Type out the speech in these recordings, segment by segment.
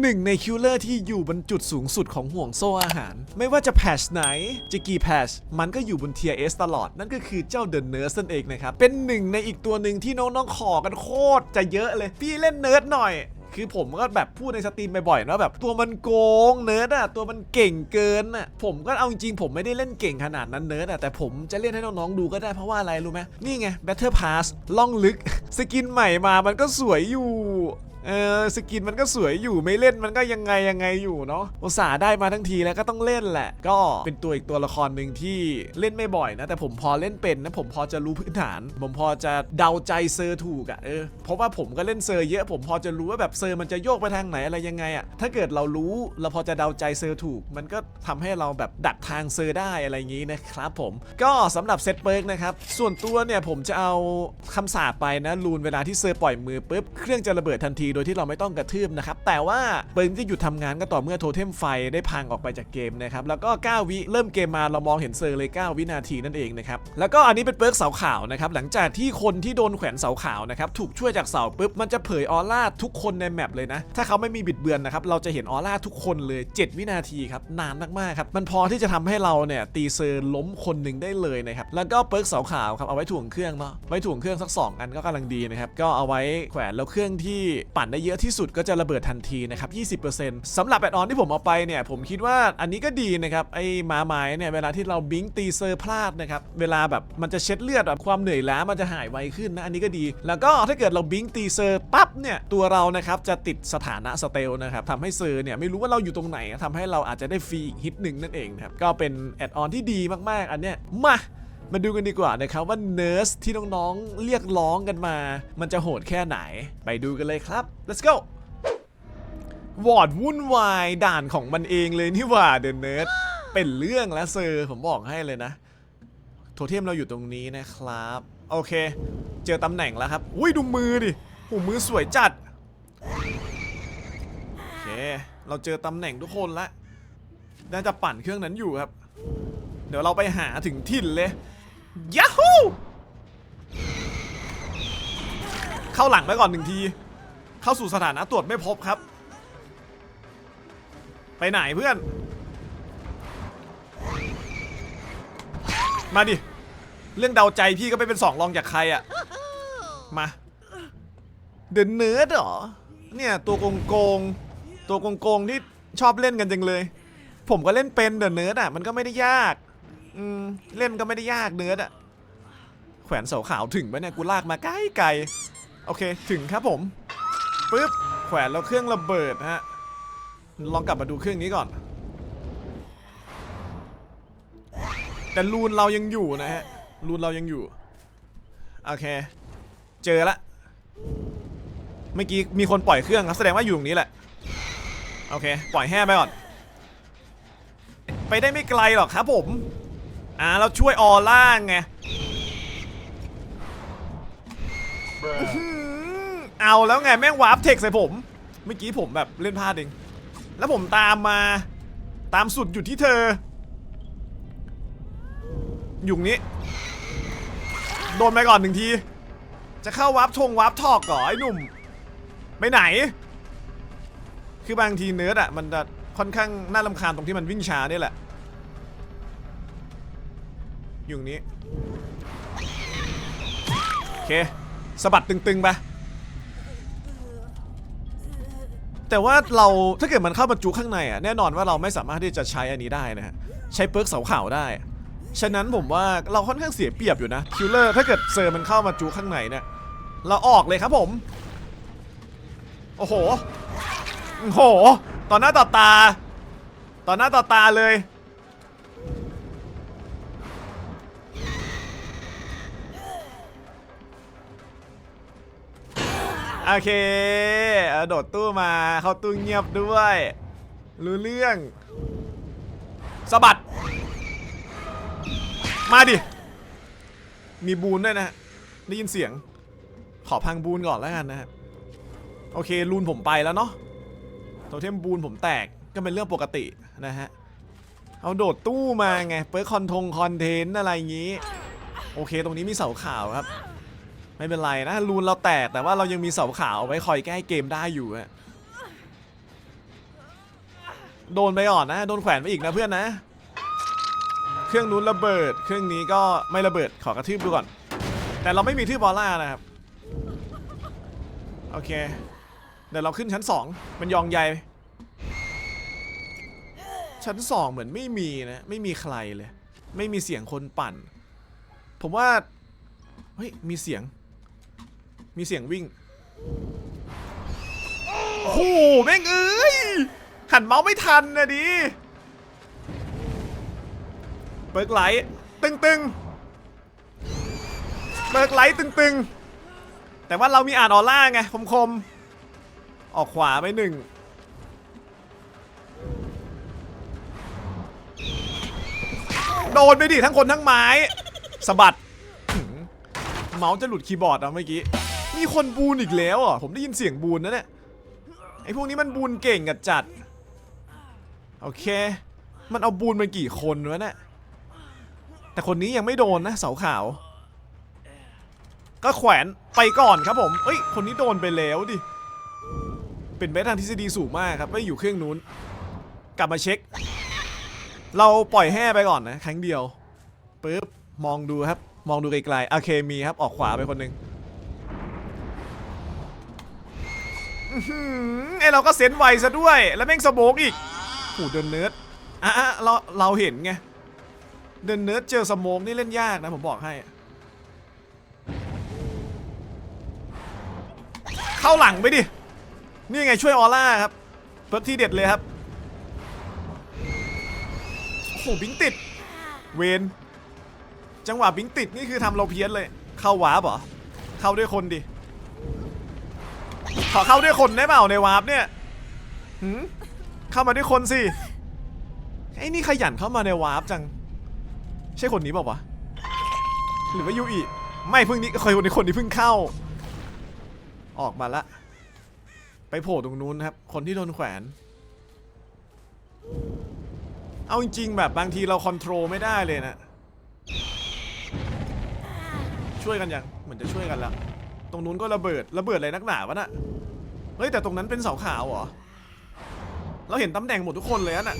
หนึ่งในคิลเลอร์ที่อยู่บนจุดสูงสุดของห่วงโซ่อาหาร ไม่ว่าจะแพชไหนจะกี่แพชมันก็อยู่บนเทียเอสตลอด นั่นก็คือเจ้าเดอะเนิร์สนั่นเองนะครับ เป็นหนึ่งในอีกตัวหนึ่งที่น้องๆขอกันโคตรจะเยอะเลย พี่เล่นเนิร์ดหน่อยคือผมก็แบบพูดในสตรีมบ่อยๆนะแบบตัวมันโกงเนิร์ดอะตัวมันเก่งเกินอะผมก็เอาจริงๆผมไม่ได้เล่นเก่งขนาดนั้นเนิร์ดอะแต่ผมจะเล่นให้น้องๆดูก็ได้เพราะว่าอะไรรู้ไหมนี่ไง Battle Pass ล่องลึก สกินใหม่มามันก็สวยอยู่ เออสกินมันก็สวยอยู่ไม่เล่นมันก็ยังไงยังไงอยู่เนาะอุตส่าห์ได้มาทั้งทีแล้วก็ต้องเล่นแหละ ก็เป็นตัวอีกตัวละครหนึ่งที่เล่นไม่บ่อยนะ แต่ผมพอเล่นเป็นนะผมพอจะรู้พื้นฐาน ผมพอจะเดาใจเซอร์ถูกอะเออเพราะว่าผมก็เล่นเซอร์เยอะผมพอจะรู้ว่าแบบเซอร์มันจะโยกไปทางไหนอะไรยังไงอะถ้าเกิดเรารู้เราพอจะเดาใจเซอร์ถูก มันก็ทำให้เราแบบดักทางเซอร์ได้อะไรอย่างนี้นะครับผมก็สำหรับเซตเปิร์กนะครับส่วนตัวเนี่ยผมจะเอาคำสาปไปนะลูนเวลาที่เซอร์ปล่อยมือปุ๊บเครื่องจะระเบิดทันทีโดยที่เราไม่ต้องกระทืบนะครับ แต่ว่าเปิร์กจะหยุดทำงานก็ต่อเมื่อโทเทมไฟได้พังออกไปจากเกมนะครับ แล้วก็ 9 วิเริ่มเกมมาเรามองเห็นเซอร์เลย 9 วินาทีนั่นเองนะครับ แล้วก็อันนี้เป็นเปิร์กเสาขาวนะครับ หลังจากที่คนที่โดนแขวนเสาขาวนะครับถูกช่วยจากเสาปุ๊บมันจะเผยออร่าทุกคนในแมปเลยนะ ถ้าเขาไม่มีบิดเบือนนะครับเราจะเห็นออร่าทุกคนเลย 7 วินาทีครับนานมากๆครับมันพอที่จะทำให้เราเนี่ยตีเซอร์ล้มคนหนึ่งได้เลยนะครับแล้วก็เปิร์กเสาขาวครับเอาไว้ถ่วงเครื่องเนาะไว้ถ่วงเครื่องสักสองอันก็กำลังดีนะครับก็เอาไว้แขวนแล้วเครื่องที่ปันได้เยอะที่สุดก็จะระเบิดทันทีนะครับ 20%สำหรับแอดออนที่ผมเอาไปเนี่ยผมคิดว่าอันนี้ก็ดีนะครับไอ้มาไม้เนี่ยเวลาที่เราบิงตีเซอร์พลาดนะครับเวลาแบบมันจะเช็ดเลือดแบบความเหนื่อยล้ามันจะหายไวขึ้นนะอันนี้ก็ดี แล้วก็ถ้าเกิดเราบิงตีเซอร์ปั๊บเนี่ยตัวเรานะครับจะติดสถานะสเตลนะครับทำให้เซอร์เนี่ยไม่รู้ว่าเราอยู่ตรงไหนทำให้เราอาจจะได้ฟรีกฮิตหนึ่งนั่นเองนะครับก็เป็นแอดออนที่ดีมากๆ อันเนี้ยมา มาดูกันดีกว่านะครับว่าเนิร์สที่น้องๆเรียกร้องกันมา มันจะโหดแค่ไหน ไปดูกันเลยครับ let's go วอร์ดวุ่นวายด่านของมันเองเลยนี่หว่าเดนเนิร์ดเป็นเรื่องแล้วเซอร์ผมบอกให้เลยนะ โทเทมเราอยู่ตรงนี้นะครับ โอเค เจอตำแหน่งแล้วครับ อุ้ยดูมือดิหูมือสวยจัด โอเค เราเจอตำแหน่งทุกคนละ น่าจะปั่นเครื่องนั้นอยู่ครับ เดี๋ยวเราไปหาถึงถิ่นเลย ย a ฮูเข้าหลังไปก่อนหนึ่งที เข้าสู่สถานะตรวจไม่พบครับ ไปไหนเพื่อน มาดิ เรื่องเดาใจพี่ก็ไม่เป็นสองรองจากใครอะมาเดินเนิร์ดเหรอ เนี่ยตัวโกงโกงๆตัวโกงโกงๆที่ชอบเล่นกันจังเลย ผมก็เล่นเป็นเดินเนิร์ดอะมันก็ไม่ได้ยาก อืมเล่นก็ไม่ได้ยากเนิร์ดอะแขวนเสาขาวถึงปะเนี่ยกูลากมาไกลไกลๆโอเคถึงครับผมปึ๊บแขวนแล้วเครื่องระเบิดฮะลองกลับมาดูเครื่องนี้ก่อน แต่รูนเรายังอยู่นะฮะรูนเรายังอยู่โอเค เจอละเมื่อกี้มีคนปล่อยเครื่องครับแสดงว่าอยู่ตรงนี้แหละโอเค ปล่อยแห้ไปก่อน ไปได้ไม่ไกลหรอกครับผม อ่าเราช่วยออร่าไงเอาแล้วไงแม่งวาร์ปเทคใส่ผม เมื่อกี้ผมแบบเล่นพลาดเอง แล้วผมตามมาตามสุดอยู่ที่เธอ อยู่นี้ โดนไปก่อนหนึ่งที จะเข้าวาร์ปทงวาร์ปทอกก่อไอ้หนุ่ม ไปไหน คือบางทีเนิร์ดอะมันจะค่อนข้างน่าลำคาญตรงที่มันวิ่งช้าเนี่ยแหละ อยู่ตรงนี้โอเคสะบัดตึงๆไปแต่ว่าเราถ้าเกิดมันเข้ามาจุข้างในอะแน่นอนว่าเราไม่สามารถที่จะใช้อันนี้ได้นะฮะใช้เปิร์กเสาขาวได้ฉะนั้นผมว่าเราค่อนข้างเสียเปรียบอยู่นะคิลเลอร์ถ้าเกิดเซอร์มันเข้ามาจุข้างในเนี่ยเราออกเลยครับผม โอ้โหโอ้โหต่อหน้าต่อตา ต่อหน้าต่อตาเลย โอเคเอาโดดตู้มาเข้าตู้เงียบด้วย รู้เรื่องสะบัด มาดิ มีบูนด้วยนะได้ยินเสียง ขอพังบูนก่อนแล้วกันนะฮะโอเครูนผมไปแล้วเนาะโทเทมบูนผมแตกก็เป็นเรื่องปกตินะฮะเอาโดดตู้มาไงเปิดคอนทงคอนเทนต์อะไรอย่างงี้ โอเค ตรงนี้มีเสาขาวครับ ไม่เป็นไรนะรูนเราแตกแต่ว่าเรายังมีเสาขาวเอาไว้คอยแก้เกมได้อยู่อะโดนไปก่อนนะ โดนแขวนไปอีกนะเพื่อนนะ เครื่องนู้นระเบิด เครื่องนี้ก็ไม่ระเบิดขอกระทืบดูก่อน แต่เราไม่มีทืบบอลล่านะครับ โอเค เดี๋ยวเราขึ้นชั้น 2 มันยองใหญ่ชั้น 2 เหมือนไม่มีนะ ไม่มีใครเลย ไม่มีเสียงคนปั่น ผมว่า เฮ้ย มีเสียง มีเสียงวิ่ง โอ้โหแม่งเอ้ย หันเมาส์ไม่ทันนะดิเบิร์กไลท์ตึงตึงๆเบิร์กไลท์ตึงตึงๆแต่ว่าเรามีอ่านออร่าไงคมคมๆออกขวาไปหนึ่งโดนไปดิทั้งคนทั้งไม้สะบัดเมาส์จะหลุดคีย์บอร์ดอะเมื่อกี้ มีคนบูนอีกแล้วอะผมได้ยินเสียงบูนนะเนี่ยไอพวกนี้มันบูนเก่งกับจัด โอเค มันเอาบูนมากี่คนวะเนี่ยแต่คนนี้ยังไม่โดนนะเสาขาว ก็แขวนไปก่อนครับผมเอ้ยคนนี้โดนไปแล้วดิเป็นไปทางทฤษฎีสูงมากครับไม่อยู่เครื่องนู้น กลับมาเช็ค เราปล่อยแห่ไปก่อนนะ ครั้งเดียวปึ๊บมองดูครับ มองดูไกลๆโอเคมีครับออกขวาไปคนหนึ่ง อื้อหือไอเราก็เซนไวซะด้วย แล้วแม่งสโมกอีกโหเดินเนิร์ดอะอะเราเราเห็นไง เดินเนิร์ดเจอสโมกนี่เล่นยากนะผมบอกให้ เข้าหลังไปดิ นี่ไงช่วยออร่าครับ เพิร์กที่เด็ดเลยครับ โอ้โหบิงติด เวนจังหวะบิงติดนี่คือทำเราเพี้ยนเลย เข้าวาร์ปเหรอ เข้าด้วยคนดิ ขอเข้าด้วยคนได้เปล่าในวาร์ปเนี่ยหืมเข้ามาด้วยคนสิไอ้นี่ขยันเข้ามาในวาร์ปจัง ใช่คนนี้เปล่าวะหรือว่ายูอีไม่เพิ่งนี้เคยคนนี้คนนี้เพิ่งเข้า ออกมาละ ไปโผล่ตรงนู้นครับ คนที่โดนแขวน เอาจริงๆแบบบางทีเราคอนโทรลไม่ได้เลยนะ ช่วยกันยังเหมือนจะช่วยกันล้วตรงนู้นก็ระเบิดระเบิดอะไรนักหนาวะน่ะ เฮ้ยแต่ตรงนั้นเป็นเสาขาวเหรอ เราเห็นตำแหน่งหมดทุกคนเลยอะน่ะ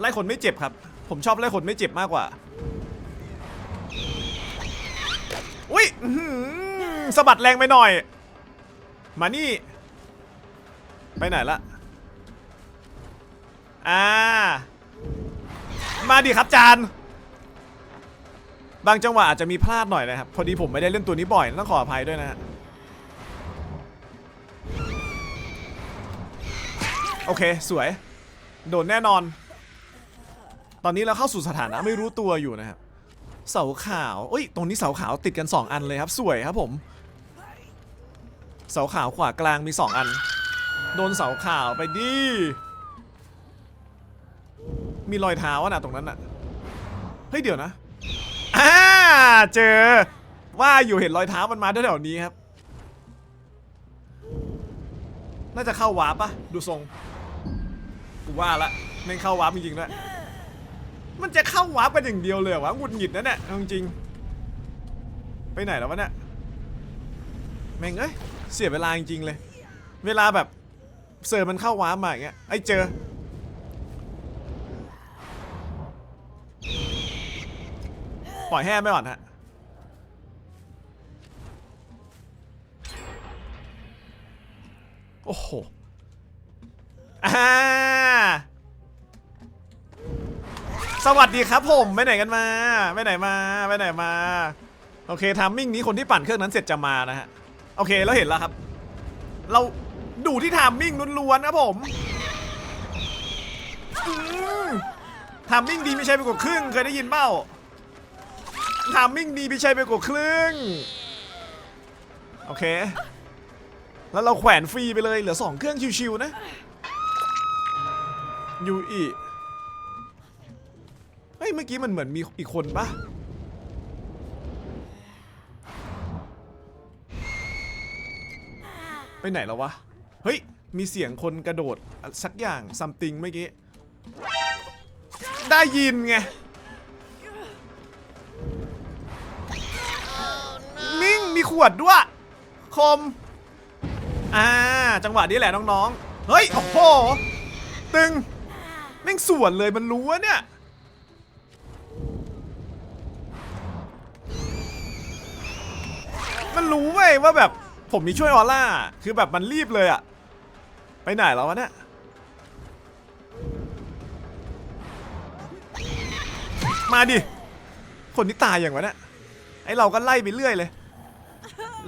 ไล่คนไม่เจ็บครับ ผมชอบไล่คนไม่เจ็บมากกว่า อุ้ยสะบัดแรงไปหน่อย มานี่ ไปไหนละ อ่า มาดิครับจานบางจังหวะอาจจะมีพลาดหน่อยนะครับ พอดีผมไม่ได้เล่นตัวนี้บ่อยต้องขออภัยด้วยนะฮะ โอเค สวย โดนแน่นอน ตอนนี้เราเข้าสู่สถานะไม่รู้ตัวอยู่นะครับ เสาขาวเอ้ย ตรงนี้เสาขาวติดกัน 2 อันเลยครับ สวยครับผม เสาขาวขวากลางมี 2 อัน โดนเสาขาวไปดิ มีรอยเท้าอะนะตรงนั้นอะเฮ้ยเดี๋ยวนะ อ่า เจอ ว่าอยู่เห็นรอยเท้ามันมาแถวๆนี้ครับน่าจะเข้าวาร์ปปะดูทรง กูว่าละแม่งเข้าวาร์ปจริงๆด้วยมันจะเข้าวาร์ปกันอย่างเดียวเลยเหรอวะหงุดหงิดนะเนี่ยเอาจริงๆไปไหนแล้ววะเนี่ยแม่งเอ้ยเสียเวลาจริงๆเลย เวลาแบบเสิร์ฟมันเข้าวาร์ปมาอย่างเงี้ยไอ้เจอปล่อยแห้ไปก่อนฮะโอ้โหอ่า สวัสดีครับผมไปไหนกันมาไปไหนมาไปไหนมา โอเคทามมิ่งนี้คนที่ปั่นเครื่องนั้นเสร็จจะมานะฮะโอเคแล้วเห็นแล้วครับ เราดูที่ทามมิ่งล้วนๆครับผมทามมิ่งดีไม่ใช่ไปกว่าครึ่งเคยได้ยินเปล่าทามมิ่งดีพี่ชัยไปกว่าครึ่งโอเค แล้วเราแขวนฟรีไปเลยเหลือ2เครื่องชิวๆนะยูอีเฮ้ยเมื่อกี้มันเหมือนมีอีกคนปะไปไหนแล้ววะ เฮ้ย มีเสียงคนกระโดดสักอย่างซัมติงเมื่อกี้ ได้ยินไง มิ่งมีขวดด้วย คม อ่า จังหวะนี้แหละน้องๆ เฮ้ย โอ้โห ตึงแม่งสวนเลยมันรู้ว่าเนี่ย มันรู้เว้ยว่าแบบผมมีช่วยออร่า คือแบบมันรีบเลยอะไปไหนแล้ววะเนี่ยมาดิ คนที่ตายอย่างวะเนี่ยไอเราก็ไล่ไปเรื่อยเลย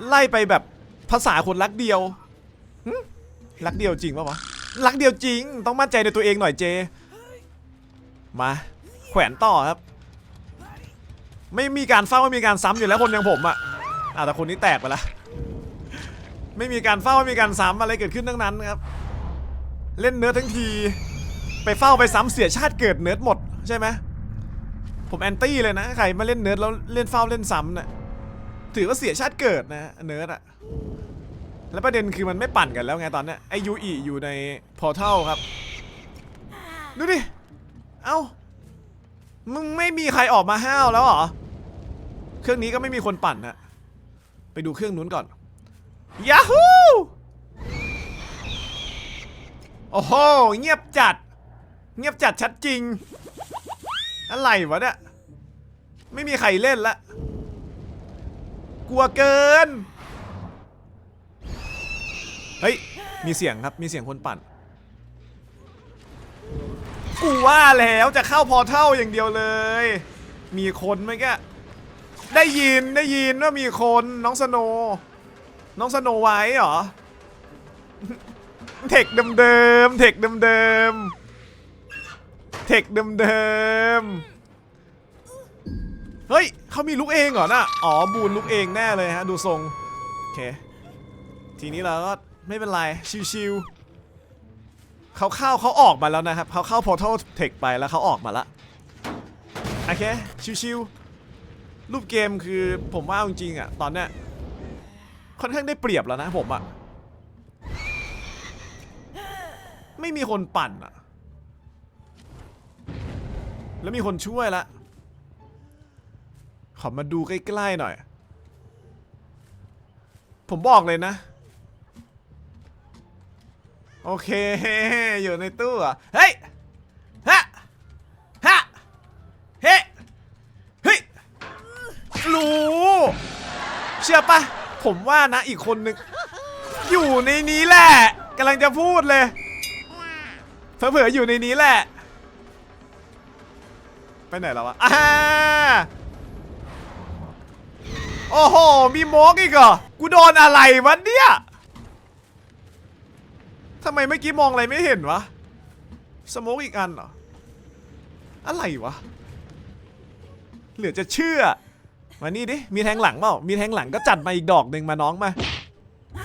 ไล่ไปแบบภาษาคนรักเดียวรักเดียวจริงปะวะรักเดียวจริง ต้องมั่นใจในตัวเองหน่อยเจ มา แขวนต่อครับ ไม่มีการเฝ้าไม่มีการซ้ำอยู่แล้วคนอย่างผมอะ อะแต่คนนี้แตกไปละไม่มีการเฝ้าไม่มีการซ้ำอะไรเกิดขึ้นทั้งนั้นครับ เล่นเนื้อทั้งที ไปเฝ้าไปซ้ำเสียชาติเกิดเนื้อหมดใช่ไหมผมแอนตี้เลยนะใครมาเล่นเนิร์ดแล้วเล่นเฝ้าเล่นซ้ำเนะ่ะถือว่าเสียชาติเกิดนะเนิร์ดอะแล้วประเด็นคือมันไม่ปั่นกันแล้วไงตอนเนี้ยไอยูอีอยู่ในพอร์ทัลครับ ดูดิ เอ้า มึงไม่มีใครออกมาห้าวแล้วเหรอ เครื่องนี้ก็ไม่มีคนปั่นนะ ไปดูเครื่องนู้นก่อนยาฮูโอ้โห เงียบจัด เงียบจัดชัดจริง อะไรวะเนี่ย ไม่มีใครเล่นละ กลัวเกิน เฮ้ย มีเสียงครับ มีเสียงคนปั่น กูว่าแล้วจะเข้าพอเท่าอย่างเดียวเลย มีคนไหมแก ได้ยินได้ยินว่ามีคนน้องสโนน้องสโนไว้เหรอ เทคเดิมๆเทคเดิมๆเทคเดิมๆเฮ้ยเขามีลุกเองเหรอน่ะอ๋อบูนลุกเองแน่เลยฮะ ดูทรงโอเคทีนี้เราก็ไม่เป็นไร ชิวๆเขาเข้าเขาออกมาแล้วนะครับเขาเข้า Portal Tech ไปแล้วเขาออกมาละโอเคชิวๆ รูปเกมคือผมว่าจริงๆอะตอนเนี้ยค่อนข้างได้เปรียบแล้วนะผมอะ ไม่มีคนปั่นอะ แล้วมีคนช่วยละ ขอมาดูใกล้ๆหน่อย ผมบอกเลยนะ โอเค อยู่ในตู้อะ เฮ้ย ฮะ ฮะ เฮ้ เฮ้ย รู้ เชื่อปะผมว่านะอีกคนนึงอยู่ในนี้แหละกำลังจะพูดเลยเผลอๆอยู่ในนี้แหละ ไปไหนแล้ววะอ่าโอ้โห มีโมกอีกเหรอ กูโดนอะไรวะเนี่ยทำไมเมื่อกี้มองอะไรไม่เห็นวะ สโมกอีกอันเหรอ อะไรวะ เหลือจะเชื่อ มานี่ดิ มีแทงหลังเปล่า มีแทงหลังก็จัดมาอีกดอกหนึ่งมาน้องมา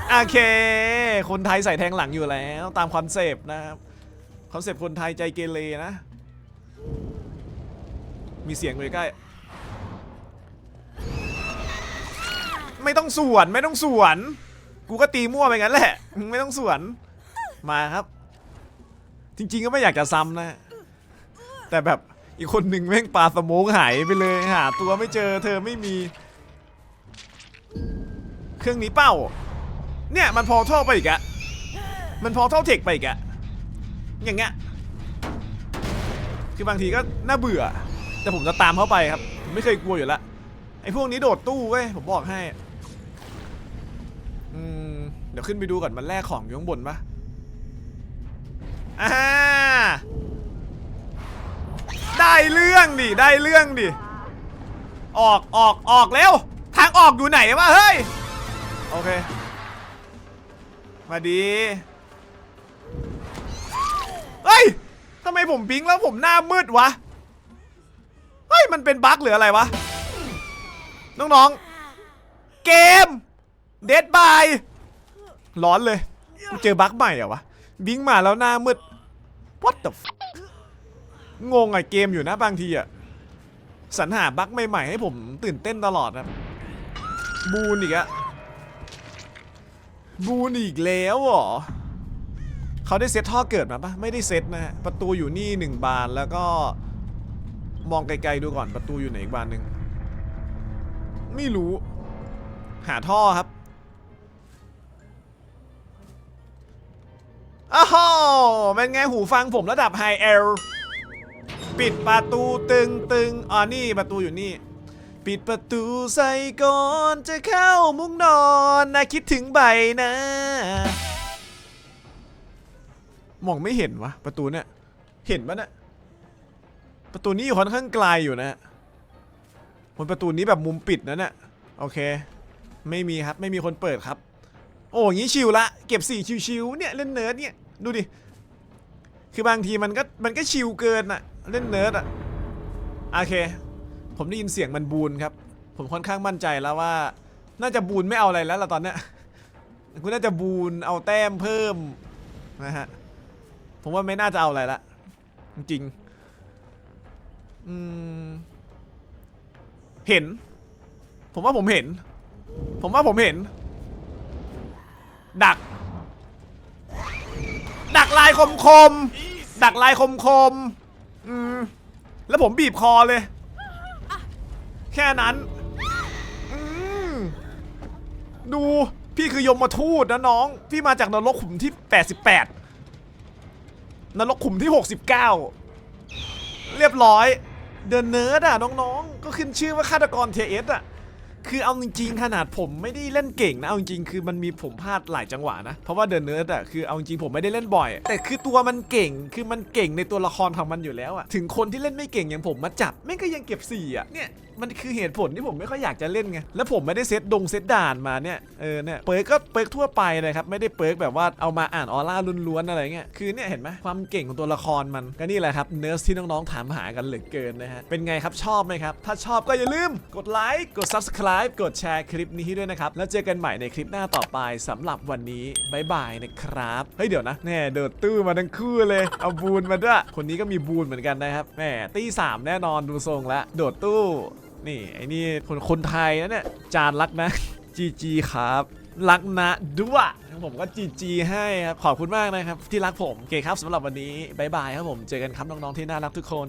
โอเค คนไทยใส่แทงหลังอยู่แล้ว ตามคอนเซปต์นะครับคอนเซปต์คนไทยใจเกเรนะ มีเสียงอยู่ใกล้ ไม่ต้องสวนไม่ต้องสวน กูก็ตีมั่วไปงั้นแหละ ไม่ต้องสวน มาครับ จริง ๆก็ไม่อยากจะซ้ำนะ แต่แบบ อีกคนหนึ่งแม่งปลาสโมกหายไปเลยหาตัวไม่เจอเธอไม่มี เครื่องนี้เป้า เนี่ยมันพอท่อไปอีกอะมันพอท่อเทคไปอีกอะอย่างเงี้ยคือบางทีก็น่าเบื่อ แต่ผมจะตามเข้าไปครับผมไม่เคยกลัวอยู่ล้วไอ้พวกนี้โดดตู้เว้ยผมบอกให้อืมเดี๋ยวขึ้นไปดูก่อนมันแลกของอยู่ข้างบนปะอ่า ได้เรื่องดิ ได้เรื่องดิ ออกออกออกแล้วทางออกอยู่ไหนวะเฮ้ย โอเค มาดี เฮ้ยทำไมผมบิงแล้วผมหน้ามืดวะ เฮ้ย มันเป็นบั๊กหรืออะไรวะ น้องๆ เกม เดดบาย ร้อนเลย เจอบั๊กใหม่เหรอวะ บิงมาแล้วหน้ามืด what the f งงไอเกมอยู่นะบางทีอะสรรหาบั๊กใหม่ๆให้ผมตื่นเต้นตลอดครับ บูนอีกอะบูนอีกแล้วเหรอเขาได้เซตท่อเกิดมาปะไม่ได้เซตนะฮะประตูอยู่นี่หนึ่งบานแล้วก็มองไกลๆดูก่อนประตูอยู่ไหนอีกบานหนึ่งไม่รู้ หาท่อครับอ้าวเป็นไงหูฟังผมระดับไฮเอล ปิดประตูตึงตึงอ๋อนี่ประตูอยู่นี่ ปิดประตูใส่ก่อนจะเข้ามุ้งนอนนะคิดถึงใบนะ มองไม่เห็นวะประตูเนี่ยเห็นปะเนี่ยประตูนี้อยู่ค่อนข้างไกลอยู่นะบนประตูนี้แบบมุมปิดนะเนี่ยโอเค ไม่มีครับไม่มีคนเปิดครับ โอ้ยงงี้ชิวละเก็บสี่ชิวๆเนี่ยเล่นเนิร์ดเนี่ยดูดิคือบางทีมันก็มันก็ชิวเกินอะ เล่นเนิร์ดอะโอเค ผมได้ยินเสียงมันบูนครับ ผมค่อนข้างมั่นใจแล้วว่า น่าจะบูนไม่เอาอะไรแล้วล่ะตอนเนี้ยคุณน่าจะบูนเอาแต้มเพิ่มนะฮะ ผมว่าไม่น่าจะเอาอะไรละ จริงอืมเห็น ผมว่าผมเห็น ผมว่าผมเห็น ดัก ดักลายคมคม ดักลายคมคม อืมแล้วผมบีบคอเลย แค่นั้น อืมดูพี่คือยมมาทูตนะน้อง พี่มาจากนรกขุมที่ 88 นรกขุมที่ 69 เรียบร้อย เดินเนิร์ดอะน้องๆ ก็ขึ้นชื่อว่าฆาตกรเทเอสอะ คือเอาจริงๆขนาดผมไม่ได้เล่นเก่งนะเอาจริงๆคือมันมีผมพลาดหลายจังหวะนะเพราะว่าเดินเนิร์ดอะคือเอาจริงๆผมไม่ได้เล่นบ่อย แต่คือตัวมันเก่งคือมันเก่งในตัวละครของมันอยู่แล้วอะถึงคนที่เล่นไม่เก่งอย่างผมมาจับแม่งก็ยังเก็บสี่อะเนี่ยมันคือเหตุผลที่ผมไม่ค่อยอยากจะเล่นไงแล้วผมไม่ได้เซตดงเซตด่านมาเนี่ยเออเนี่ยเปิร์กก็เปิร์กทั่วไปเลยครับไม่ได้เปิร์กแบบว่าเอามาอ่านออร่าล้วนๆอะไรเงี้ยคือเนี่ยเห็นไหมความเก่งของตัวละครมันก็นี่แหละครับเนิร์สที่น้องๆถามหากันเหลือเกินนะฮะเป็นไงครับชอบไหมครับถ้าชอบก็อย่าลืมกดไลค์กด subscribe กดแชร์คลิปนี้ให้ด้วยนะครับ แล้วเจอกันใหม่ในคลิปหน้าต่อไปสำหรับวันนี้บายบายนะครับ เฮ้ยเดี๋ยวนะแน่เดิดตู้มาทั้งคู่เลยเอาบูนมาด้วยคนนี้ก็มีบูนเหมือนกันนะครับแหมตีสามแน่นอนดูทรงแล้วโดดตู้ นี่ไอ้นี่คนคนไทยนะเนี่ยจานรักนะจีจีครับรักนะด้วยผมก็จีจีให้ครับ ขอบคุณมากนะครับ ที่รักผม โอเคครับสำหรับวันนี้บายบายครับผม เจอกันครับน้อง ๆ ที่น่ารักทุกคน